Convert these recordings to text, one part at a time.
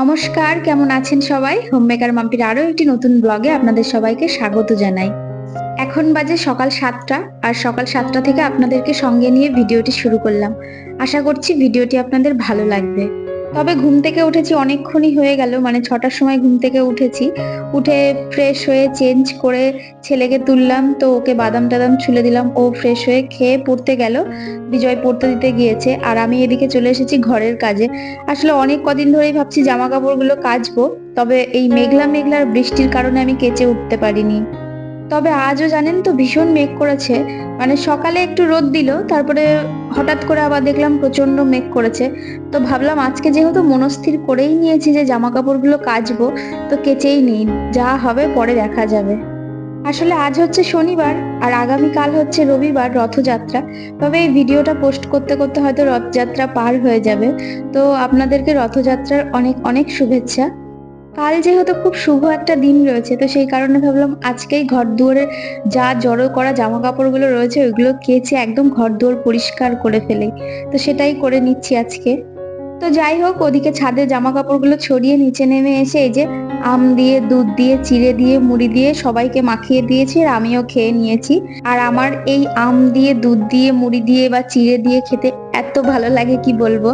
নমস্কার, কেমন আছেন সবাই? হোমমেকার মাম্পির আরও একটি নতুন ব্লগে আপনাদের সবাইকে স্বাগত জানাই। এখন বাজে সকাল সাতটা, আর সকাল সাতটা থেকে আপনাদেরকে সঙ্গে নিয়ে ভিডিওটি শুরু করলাম। আশা করছি ভিডিওটি আপনাদের ভালো লাগবে। তবে ঘুম থেকে উঠেছি অনেকক্ষণই হয়ে গেল মানে ছটার সময় ঘুম থেকে উঠেছি। উঠে ফ্রেশ হয়ে চেঞ্জ করে ছেলেকে তুললাম, তো ওকে বাদাম টাদাম ছুলে দিলাম। ও ফ্রেশ হয়ে খেয়ে পড়তে গেল, বিজয় পড়তে দিতে গিয়েছে। আর আমি এদিকে চলে এসেছি ঘরের কাজে। আসলে অনেক কদিন ধরেই ভাবছি জামা কাপড়গুলো কাচবো, তবে এই মেঘলা মেঘলার বৃষ্টির কারণে আমি কেচে উঠতে পারিনি। তবে আজও জানেন তো ভীষণ মেঘ করেছে। মানে সকালে একটু রোদ দিল, তারপরে হঠাৎ করে আবার দেখলাম প্রচণ্ড মেঘ করেছে। তো ভাবলাম আজকে যেহেতু মনস্থির করেই নিয়েছি যে জামা কাপড়গুলো কাচবো, তো কেচেই নিই। যা হবে পরে দেখা যাবে। আসলে আজ হচ্ছে শনিবার আর আগামীকাল হচ্ছে রবিবার রথযাত্রা। তবে এই ভিডিওটা পোস্ট করতে করতে হয়তো রথযাত্রা পার হয়ে যাবে। তো আপনাদেরকে রথযাত্রার অনেক অনেক শুভেচ্ছা। কাল যেহেতু খুব শুভ একটা দিন রয়েছে, তো সেই কারণে ভাবলাম আজকেই ঘর দুয়ারে যা জড়ো করা জামা কাপড়গুলো রয়েছে, ওইগুলো কেচে একদম ঘর দুয়ার পরিষ্কার করে ফেলে। তো সেটাই করে নিচ্ছি আজকে। তো যাই হোক, ওদিকে ছাদে জামা কাপড়গুলো ছড়িয়ে নিচে নেমে এসে এই যে আম দিয়ে, দুধ দিয়ে, চিড়ে দিয়ে, মুড়ি দিয়ে সবাইকে মাখিয়ে দিয়েছি আর আমিও খেয়ে নিয়েছি। আর আমার এই আম দিয়ে, দুধ দিয়ে, মুড়ি দিয়ে বা চিড়ে দিয়ে খেতে এত ভালো লাগে, কি বলব?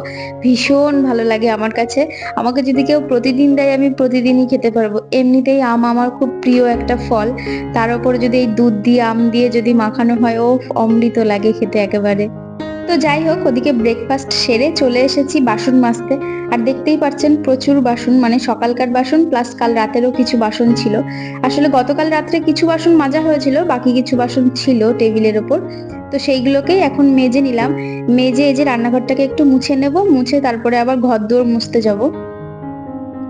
ভীষণ ভালো লাগে আমার কাছে। আমাকে যদি কেউ প্রতিদিন দেয়, আমি প্রতিদিনই খেতে পারব। এমনিতেই আম আমার খুব প্রিয় একটা ফল। তার উপর যদি এই দুধ দিয়ে, আম দিয়ে যদি মাখানো হয়, ও অমৃত লাগে খেতে একেবারে। তো যাই হোক, ওদিকে ব্রেকফাস্ট সেরে চলে এসেছি বাসন মাজতে। আর দেখতেই পাচ্ছেন প্রচুর বাসন মানে সকালকার বাসন প্লাস কাল রাতেরও কিছু বাসন ছিল। আসলে গতকাল রাত্রে কিছু বাসন মাজা হয়েছিল, বাকি কিছু বাসন ছিল টেবিলের ওপর। তো সেইগুলোকেই এখন মেজে নিলাম। মেজে এই যে রান্নাঘরটাকে একটু মুছে নেব, মুছে তারপরে আবার ঘর দুয়ার মুছতে যাব।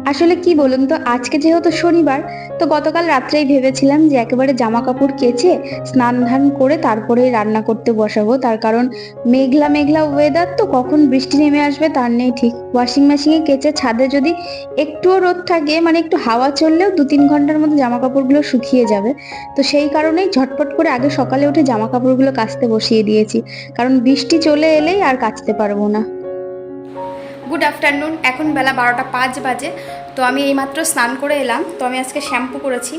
আসলে কি বলুন তো, আজকে যেহেতু শনিবার, তো গতকাল রাত্রেই ভেবেছিলাম যে একেবারে জামা কাপড় কেচে স্নান ধান করে তারপরে রান্না করতে বসাবো। তার কারণ মেঘলা মেঘলা ওয়েদার তো কখন বৃষ্টি নেমে আসবে তার নেই ঠিক। ওয়াশিং মেশিনে কেচে ছাদে যদি একটুও রোদ থাকে মানে একটু হাওয়া চললেও দু তিন ঘণ্টার মধ্যে জামা কাপড়গুলো শুকিয়ে যাবে। তো সেই কারণেই ঝটপট করে আগে সকালে উঠে জামা কাপড়গুলো কাচতে বসিয়ে দিয়েছি। কারণ বৃষ্টি চলে এলেই আর কাচতে পারব না। Good afternoon. এখন বেলা বারোটা পাঁচ বাজে। তো আমি এইমাত্র স্নান করে এলাম। তো আমি আজকে শ্যাম্পু করেছি।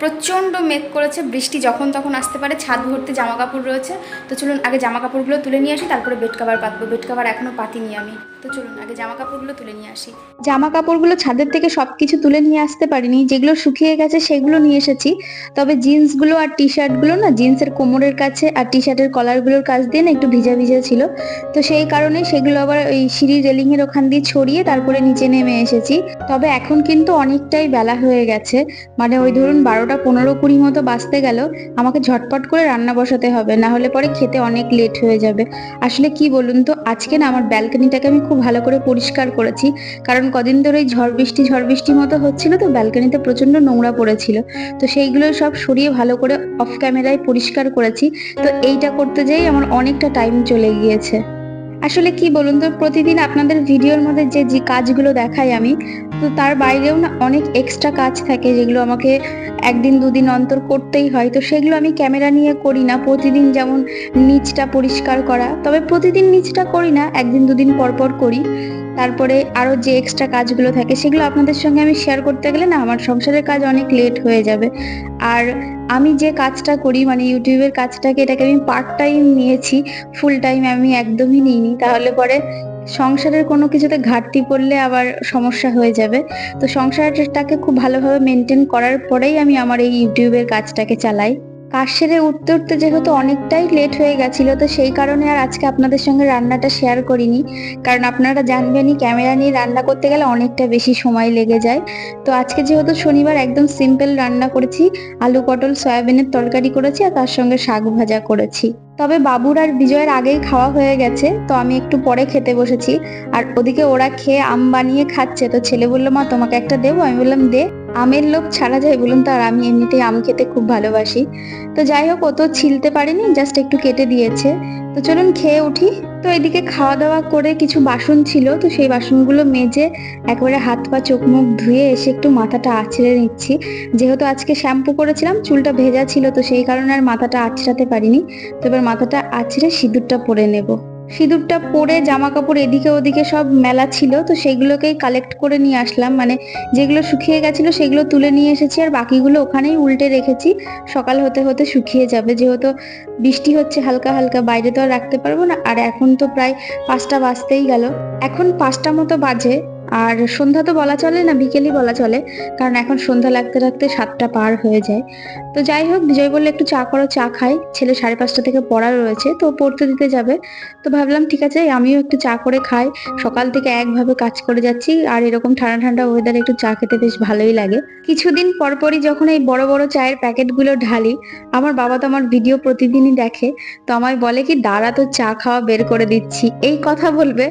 প্রচণ্ড মেঘ করেছে, বৃষ্টি যখন তখন আসতে পারে, ছাদ ভর্তি জামা কাপড় রয়েছে। তো চলুন আগে জামা কাপড়গুলো তুলে নিয়ে আসি, তারপরে বেড কাভার পাতবো। বেড কাভার এখনও পাতিনি আমি। তো চলুন আগে জামা কাপড়গুলো তুলে নিয়ে আসি। জামা কাপড়গুলো ছাদের থেকে সব কিছু তুলে নিয়ে আসতে পারিনি, যেগুলো শুকিয়ে গেছে সেগুলো নিয়ে এসেছি। তবে জিন্সগুলো আর টি শার্টগুলো না, জিন্সের কোমরের কাছে আর টি শার্টের কলারগুলোর কাছ দিয়ে না একটু ভিজা ভিজা ছিল। তো সেই কারণে সেগুলো আবার ওই সিঁড়ির রেলিংয়ের ওখান দিয়ে ছড়িয়ে তারপরে নিচে নেমে এসেছি। তবে এখন কিন্তু অনেকটাই বেলা হয়ে গেছে। মানে ওই ধরুন বারোটা পনেরো কুড়ি মতো বাজতে গেল, আমাকে ঝটপট করে রান্না বসাতে হবে, না হলে পরে খেতে অনেক লেট হয়ে যাবে। আসলে কি বলুন তো, আজকে না আমার ব্যালকনিটাকে আমি খুব ভালো করে পরিষ্কার করেছি, কারণ কদিন ধরে ঝড় বৃষ্টি ঝড় বৃষ্টি মতো হচ্ছিল তো ব্যালকনিতে প্রচণ্ড নোংরা পড়েছিল। তো সেইগুলো সব সরিয়ে ভালো করে অফ ক্যামেরায় পরিষ্কার করেছি, তো এইটা করতে যেই আমার অনেকটা টাইম চলে গিয়েছে। আসলে কি বলুন তো, প্রতিদিন আপনাদের ভিডিওর মধ্যে যে যে কাজগুলো দেখাই আমি, তো তার বাইরেও না অনেক এক্সট্রা কাজ থাকে যেগুলো আমাকে একদিন দুদিন অন্তর করতেই হয়। তো সেগুলো আমি ক্যামেরা নিয়ে করি না। প্রতিদিন যেমন নিচটা পরিষ্কার করা, তবে প্রতিদিন নিচটা করি না, একদিন দুদিন পর পর করি। তারপরে আরও যে এক্সট্রা কাজগুলো থাকে সেগুলো আপনাদের সঙ্গে আমি শেয়ার করতে গেলে না আমার সংসারের কাজ অনেক লেট হয়ে যাবে। আর আমি যে কাজটা করি মানে ইউটিউবের কাজটাকে, এটাকে আমি পার্ট টাইম নিয়েছি ফুল টাইম আমি একদমই নিইনি। তাহলে পরে সংসারের কোনো কিছুতে ঘাটতি পড়লে আবার সমস্যা হয়ে যাবে। তো সংসারটাকে খুব ভালোভাবে মেনটেন করার পরেই আমি আমার এই ইউটিউবের কাজটাকে চালাই। কাজ উঠতে উঠতে যেহেতু অনেকটাই লেট হয়ে গেছিল, তো সেই কারণে আর আজকে আপনাদের সঙ্গে রান্নাটা শেয়ার করিনি। কারণ আপনারা জানবেনই ক্যামেরা নিয়ে রান্না করতে গেলে অনেকটা বেশি সময় লেগে যায়। তো আজকে যেহেতু শনিবার একদম সিম্পল রান্না করেছি, আলু পটল, সয়াবিনের তরকারি করেছি আর তার সঙ্গে শাক ভাজা করেছি। তবে বাবুর আর বিজয়ের আগেই খাওয়া হয়ে গেছে, তো আমি একটু পরে খেতে বসেছি। আর ওদিকে ওরা খেয়ে আম বানিয়ে খাচ্ছে, তো ছেলে বলল, মা, তোমাকে একটা দেবো? আমি বললাম, দে। আমের লোক ছাড়া যায় বলুন তো, আর আমি এমনিতেই আম খেতে খুব ভালোবাসি। তো যাই হোক, ও তো ছিলতে পারিনি জাস্ট একটু কেটে দিয়েছে। তো চলুন খেয়ে উঠি। তো এদিকে খাওয়া দাওয়া করে কিছু বাসন ছিল, তো সেই বাসনগুলো মেজে একবারে হাত পা, চোখ মুখ ধুয়ে এসে একটু মাথাটা আছড়ে নিচ্ছি। যেহেতু আজকে শ্যাম্পু করেছিলাম, চুলটা ভেজা ছিল, তো সেই কারণে আর মাথাটা আছড়াতে পারিনি। তো এবার মাথাটা আছড়ে সিঁদুরটা পরে নেব। সিঁদুরটা পরে জামা কাপড় এদিকে ওদিকে সব মেলা ছিল, তো সেগুলোকেই কালেক্ট করে নিয়ে আসলাম। মানে যেগুলো শুকিয়ে গেছিল সেগুলো তুলে নিয়ে এসেছি আর বাকিগুলো ওখানেই উল্টে রেখেছি। সকাল হতে হতে শুকিয়ে যাবে। যেহেতু বৃষ্টি হচ্ছে হালকা হালকা, বাইরে তো আর রাখতে পারব না। আর এখন তো প্রায় পাঁচটা বাজতেই গেল। এখন পাঁচটা মতো বাজে। আর সন্ধ্যা তো বলা চলে না, বিকেলই বলা চলে, কারণ এখন সন্ধ্যা লাগতে লাগতে সাতটা পার হয়ে যায়। তো যাই হোক, বিজয় বললে একটু চা করো, চা খাই, ছেলে সাড়ে পাঁচটা থেকে পড়া রয়েছে, তো পড়তে দিতে যাবে। তো ভাবলাম ঠিক আছে, আমিও একটু চা করে খাই, সকাল থেকে একভাবে কাজ করে যাচ্ছি, আর এরকম ঠান্ডা ঠান্ডা ওয়েদারে একটু চা খেতে বেশ ভালোই লাগে। কিছুদিন পরপরই যখন এই বড় বড় চায়ের প্যাকেটগুলো ঢালি, আমার বাবা তো আমার ভিডিও প্রতিদিনই দেখে, তো আমায় বলে কি, দাঁড়া তো চা খাওয়া বের করে দিচ্ছি। এই কথা বলবে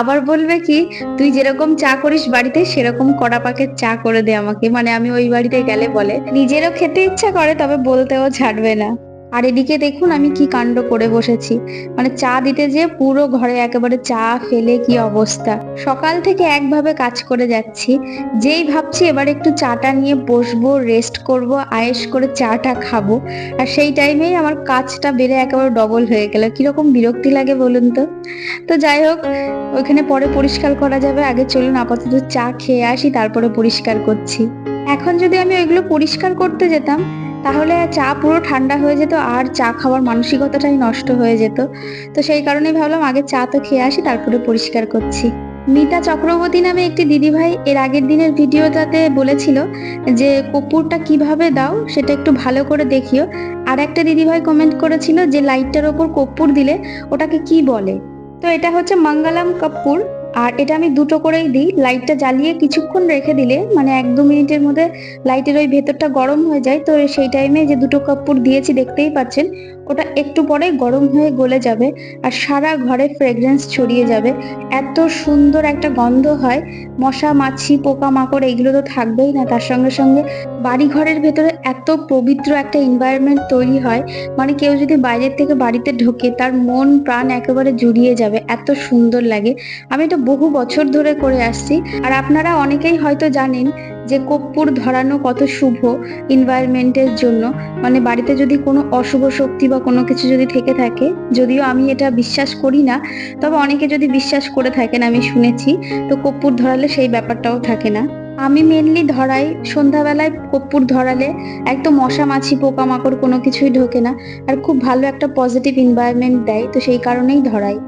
আবার বলবে কি, তুই যেরকম চা করিস বাড়িতে, সেরকম কড়া পাকের চা করে দে আমাকে। মানে আমি ওই বাড়িতে গেলে বলে, নিজেরও খেতে ইচ্ছা করে, তবে বলতেও ছাড়বে না। আর এদিকে দেখুন আমি কি কাণ্ড করে বসেছি। মানে চা দিতে যে পুরো ঘরে একেবারে চা ফেলে কি অবস্থা। সকাল থেকে একভাবে কাজ করে যাচ্ছি। যেই ভাবছি এবার একটু চাটা নিয়ে বসবো রেস্ট করব আয়েস করে চাটা খাব। আর সেই টাইমেই আমার কাজটা বেড়ে একেবারে ডবল হয়ে গেল। কীরকম বিরক্তি লাগে বলুন তো? তো যাই হোক, ওইখানে পরে পরিষ্কার করা যাবে। আগে চলুন আপাতত চা খেয়ে আসি, তারপরে পরিষ্কার করছি। এখন যদি আমি ওইগুলো পরিষ্কার করতে যেতাম তাহলে চা পুরো ঠান্ডা হয়ে যেত আর চা খাওয়ার মানসিকতাটাই নষ্ট হয়ে যেত। তো সেই কারণেই ভাবলাম আগে চা তো খেয়ে আসি, তারপরে পরিষ্কার করছি। মিতা চক্রবর্তী নামে একটি দিদিভাই এর আগের দিনের ভিডিওটাতে বলেছিল যে কপুরটা কীভাবে দাও সেটা একটু ভালো করে দেখিও। আর একটা দিদিভাই কমেন্ট করেছিল যে, লাইটটার ওপর কর্পূর দিলে ওটাকে কি বলে? তো এটা হচ্ছে মঙ্গলম কর্পূর। আর এটা আমি দুটো করেই দিই। লাইটটা জ্বালিয়ে কিছুক্ষণ রেখে দিলে মানে এক দু মিনিটের মধ্যে লাইটের ওই ভেতরটা গরম হয়ে যায়। তো সেই টাইমে যে দুটো কাপড় দিয়েছি, দেখতেই পাচ্ছেন। ওটা একটু পরে গরম হয়ে গলে যাবে আর সারা ঘরে ফ্রেগরেন্স ছড়িয়ে যাবে। এত সুন্দর একটা গন্ধ হয়। মশা, মাছি পোকা মাকড় এইগুলো তো থাকবেই না। তার সঙ্গে সঙ্গে বাড়ি ঘরের ভেতরে এত পবিত্র একটা এনভায়রনমেন্ট তৈরি হয়। মানে কেউ যদি বাইরের থেকে বাড়িতে ঢোকে, তার মন, প্রাণ একেবারে জুড়িয়ে যাবে। এত সুন্দর লাগে। আমি এটা বহু বছর ধরে করে আসছি। আর আপনারা অনেকেই হয়তো জানেন যে কর্পূর ধরানো কত শুভ এনভায়রনমেন্টের জন্য। মানে বাড়িতে যদি কোনো অশুভ শক্তি বা কোনো কিছু যদি থেকে থাকে, যদিও আমি এটা বিশ্বাস করি না, তবে অনেকে যদি বিশ্বাস করে থাকেন, আমি শুনেছি, তো কর্পূর ধরালে সেই ব্যাপারটাও থাকে না। আমি মেনলি ধরাই, সন্ধ্যাবেলায় কর্পূর ধরালে একদম মশা মাছি পোকামাকড় কোনো কিছুই ঢোকে না, আর খুব ভালো একটা পজিটিভ এনভায়রনমেন্ট দেয়, তো সেই কারণেই ধরাই।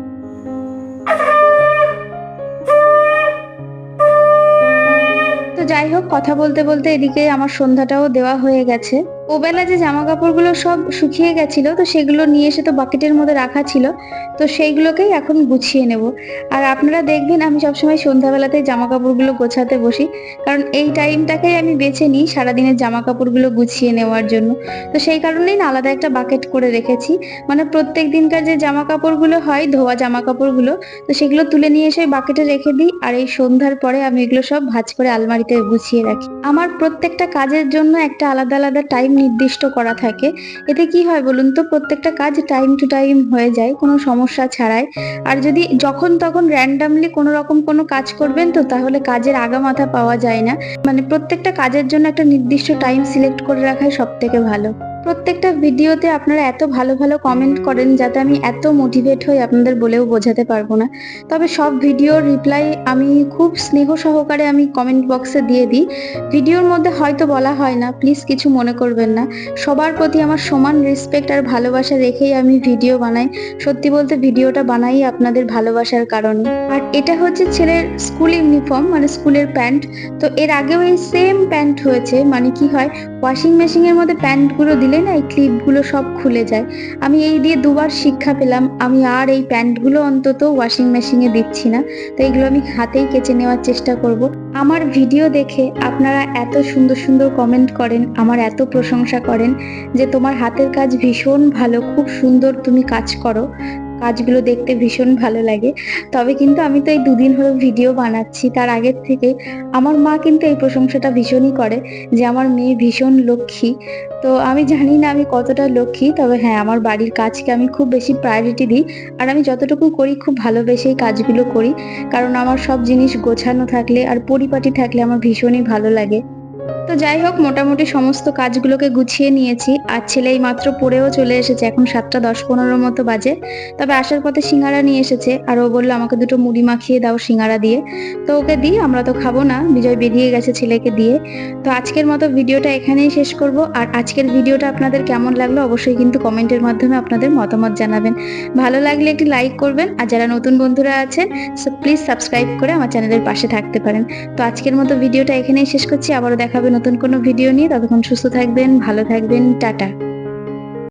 যাই হোক কথা বলতে বলতে এদিকে আমার সন্ধ্যাটাও দেওয়া হয়ে গেছে। ওবেলা যে জামা কাপড়গুলো সব শুকিয়ে গেছিল, তো সেগুলো নিয়ে এসে তো বাকেটের মধ্যে রাখা ছিল, তো সেইগুলোকেই এখন গুছিয়ে নেব। আর আপনারা দেখবেন আমি সবসময় সন্ধ্যাবেলাতেই জামা কাপড়গুলো গোছাতে বসি, কারণ এই টাইমটাকেই আমি বেছে নিই সারাদিনের জামা কাপড়গুলো গুছিয়ে নেওয়ার জন্য। তো সেই কারণেই না আলাদা একটা বাকেট করে রেখেছি। মানে প্রত্যেক দিনকার যে জামা কাপড়গুলো হয়, ধোয়া জামা কাপড়গুলো তো সেগুলো তুলে নিয়ে এসে বাকেটে রেখে দিই, আর এই সন্ধ্যার পরে আমি এগুলো সব ভাঁজ করে আলমারিতে গুছিয়ে রাখি। আমার প্রত্যেকটা কাজের জন্য একটা আলাদা আলাদা টাইম নির্দিষ্ট করা থাকে। এতে কি হয় বলুন তো, প্রত্যেকটা কাজ টাইম টু টাইম হয়ে যায়, কোনো সমস্যা ছাড়াই। আর যদি যখন তখন র্যান্ডামলি কোনো রকম কোনো কাজ করবেন তো তাহলে কাজের আগা মাথা পাওয়া যায় না। মানে প্রত্যেকটা কাজের জন্য একটা নির্দিষ্ট টাইম সিলেক্ট করে রাখাই সব থেকে ভালো। প্রত্যেকটা ভিডিওতে আপনারা এত ভালো ভালো কমেন্ট করেন যাতে আমি এত মোটিভেট হই আপনাদের বলেও বোঝাতে পারব না। তবে সব ভিডিওর রিপ্লাই আমি খুব স্নেহ সহকারে আমি কমেন্ট বক্সে দিয়ে দিই। ভিডিওর মধ্যে হয়তো বলা হয় না প্লিজ কিছু মনে করবেন না। সবার প্রতি আমার সমান রেসপেক্ট আর ভালোবাসা রেখেই আমি ভিডিও বানাই। সত্যি বলতে ভিডিওটা বানাই আপনাদের ভালোবাসার কারণে। আর এটা হচ্ছে ছেলের স্কুল ইউনিফর্ম মানে স্কুলের প্যান্ট তো এর আগেও এই সেম প্যান্ট হয়েছে মানে কি হয়? ওয়াশিং মেশিনের মধ্যে প্যান্টগুলো দিলে না, এই ক্লিপগুলো সব খুলে যায়। আমি এই দিয়ে দুবার শিক্ষা পেলাম, আমি আর এই প্যান্টগুলো অন্তত ওয়াশিং মেশিনে দিচ্ছি না। তো এগুলো আমি হাতেই কেচে নেওয়ার চেষ্টা করব। আমার ভিডিও দেখে আপনারা এত সুন্দর সুন্দর কমেন্ট করেন, আমার এত প্রশংসা করেন যে তোমার হাতের কাজ ভীষণ ভালো, খুব সুন্দর তুমি কাজ করো। কাজগুলো দেখতে ভীষণ ভালো লাগে। তবে কিন্তু আমি তো এই দুদিন হলো ভিডিও বানাচ্ছি, তার আগের থেকে আমার মা কিন্তু এই প্রশংসাটা ভীষণই করে যে আমার মেয়ে ভীষণ লক্ষ্মী। তো আমি জানি না আমি কতটা লক্ষ্মী, তবে হ্যাঁ আমার বাড়ির কাজকে আমি খুব বেশি প্রায়োরিটি দিই। আর আমি যতটুকু করি, খুব ভালোবেসেই কাজগুলো করি। কারণ আমার সব জিনিস গোছানো থাকলে আর পরিপাটি থাকলে আমার ভীষণই ভালো লাগে। তো যাই হোক, মোটামুটি সমস্ত কাজগুলোকে গুছিয়ে নিয়েছি। আর ছেলে এই মাত্র পড়েও চলে এসেছে, এখন সাতটা দশ পনেরো মতো বাজে। তবে আসার পথে সিঙ্গারা নিয়ে এসেছে, আর ও বলল, আমাকে দুটো মুড়ি মাখিয়ে দাও সিঙ্গারা দিয়ে। তো ওকে দিই, আমরা তো খাব না, বিজয় বেরিয়ে গেছে ছেলেকে দিয়ে। তো আজকের মতো ভিডিওটা এখানেই শেষ করব। আর আজকের ভিডিওটা আপনাদের কেমন লাগল, অবশ্যই কিন্তু কমেন্টের মাধ্যমে আপনাদের মতামত জানাবেন। ভালো লাগলে একটি লাইক করবেন, আর যারা নতুন বন্ধুরা আছেন প্লিজ সাবস্ক্রাইব করে আমার চ্যানেলের পাশে থাকতে পারেন। তো আজকের মতো ভিডিওটা এখানেই শেষ করছি, আবারও দেখাবে নতুন কোনো ভিডিও নিয়ে। ততক্ষণ সুস্থ থাকবেন ভালো থাকবেন টাটা।